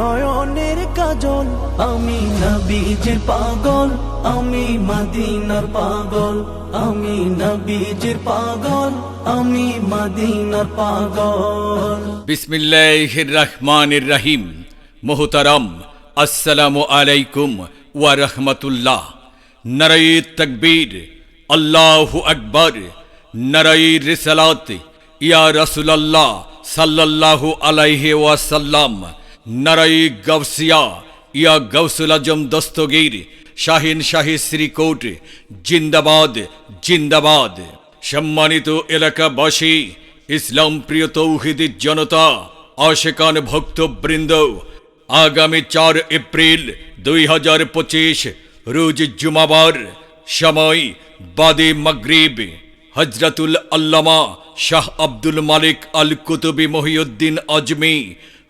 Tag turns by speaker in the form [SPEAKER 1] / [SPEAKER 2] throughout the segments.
[SPEAKER 1] নয়নের কাজল, আমি নবীজির পাগল, আমি মদিনার পাগল, আমি নবীজির পাগল, আমি মদিনার পাগল।
[SPEAKER 2] বিসমিল্লাহির রহমানির রহিম। মোহতারাম, আসসালামু আলাইকুম ওয়া রহমতুল্লাহ। নারাই তকবীর, আল্লাহু আকবর। নারাই রিসালাত, ইয়া রাসূলুল্লাহ সাল্লাল্লাহু আলাইহি ওয়াসাল্লাম। নারাই গাউসিয়া, ইয়া গাউসুল আজম দস্তগীর, শাহিন শাহী শ্রীকোট, জিন্দাবাদ জিন্দাবাদ। সম্মানিত এলাকাবাসী, ইসলাম প্রিয় তৌহিদি জনতা, আশেকান ভক্তবৃন্দ, আগামী চার এপ্রিল দুই হাজার পঁচিশ, রোজ জুমাবার, সময় বাদে মগরিব। হজরতুল আল্লামা শাহ আব্দুল মালিক আল কুতুবি মহিউদ্দিন আজমি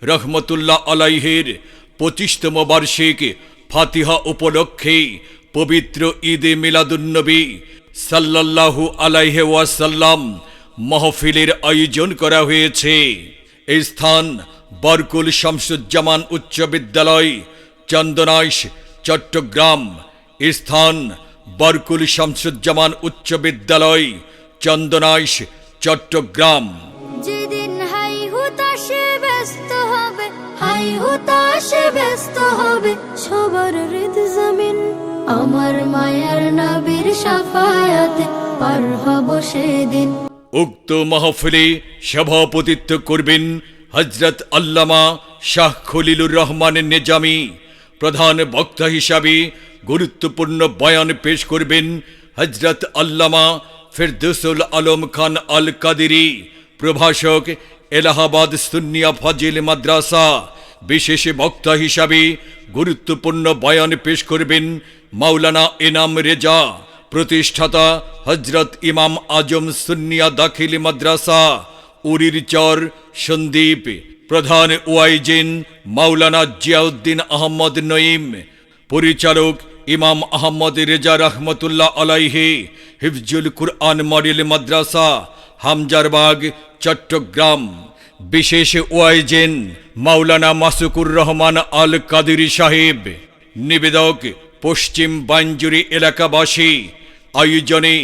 [SPEAKER 2] রহমতুল্লাহ আলাইহের পঁচিশতম বার্ষিক ফাতিহা উপলক্ষে পবিত্র ঈদে মিলাদুন্নবী সাল্লাল্লাহু আলাইহে ওয়াসাল্লাম মাহফিলের আয়োজন করা হয়েছে। এই স্থান বরকুল শামসুজ্জামান উচ্চ বিদ্যালয়, চন্দনাইশ, চট্টগ্রাম। স্থান বরকুল শামসুজ্জামান উচ্চ বিদ্যালয়, চন্দনাইশ, চট্টগ্রাম।
[SPEAKER 3] যেদিন হাই হুতাশে ব্যস্ত হুতাশে ব্যস্ত হবে সবার হৃদ জমিন। আমার মায়ার নবীর সাফায়াতে পার হব সেদিন।
[SPEAKER 2] উক্ত মাহফিলে সভাপতিত্ব করবেন হজরত আল্লামা শাহ খলিলুর রহমান নেজামি। প্রধান বক্তা হিসাবে গুরুত্বপূর্ণ বয়ান পেশ করবেন হজরত আল্লামা ফেরদৌসুল আলম খান আল কাদিরি প্রভাষক এলাহাবাদ সুন্নিয়া ফাজিল মাদ্রাসা। বিশেষ বক্তা হিসাবে গুরুত্বপূর্ণ বয়ান পেশ করবেন মাওলানা এনাম রেজা, প্রতিষ্ঠাতা হজরত ইমাম আজম সুন্নিয়া দাখিল মাদ্রাসা, উরির চর সন্দীপ, প্রধান ওয়াইজিন মাওলানা জিয়াউদ্দিন আহমদ নঈম, পরিচালক ইমাম আহমদ রেজা রহমতুল্লাহ আলাইহে, হিফজুল কুরআন মডেল মাদ্রাসা, হামজারবাগ, চট্টগ্রাম। বিশেষ ওয়াইজেন মাওলানা মাসুকুর রহমান আল কাদিরি সাহেব, নিবেদক পশ্চিম বাঞ্জুরি এলাকাবাসী, আয়োজনে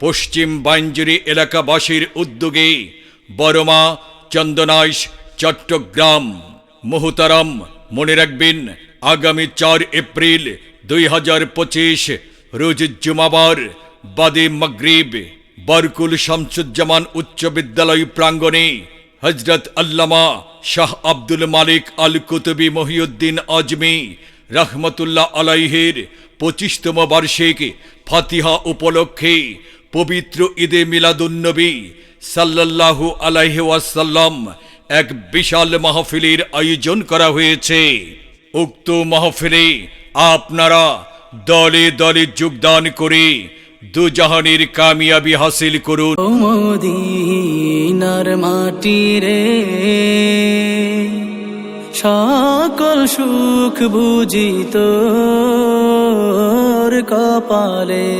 [SPEAKER 2] পশ্চিম বাঞ্জুরি এলাকাবাসীর উদ্যোগে বরমা চন্দনাইশ চট্টগ্রাম, মোহতারাম মনে রাখবেন আগামী চার এপ্রিল দুই হাজার পঁচিশ রোজ জুমাবার বাদে মগরিব বরকুল শামসুজ্জামান উচ্চ বিদ্যালয় প্রাঙ্গণে হজরত আল্লামা শাহ আব্দুল মালিক আল কুতুবি মহিউদ্দিন আজমি রহমতুল্লাহ আলাইহের পঁচিশতম বার্ষিক ফাতিহা উপলক্ষে পবিত্র ঈদে মিলাদুন্নবী সাল্লাল্লাহু আলাইহি ওয়াসাল্লাম এক বিশাল মাহফিলের আয়োজন করা হয়েছে। উক্ত মাহফিলে আপনারা দলে দলে যোগদান করে দুজাহানের কামিয়াবি হাসিল করুন।
[SPEAKER 1] মোদিনার মাটি রে সকল সুখ বুঝিত কপালে।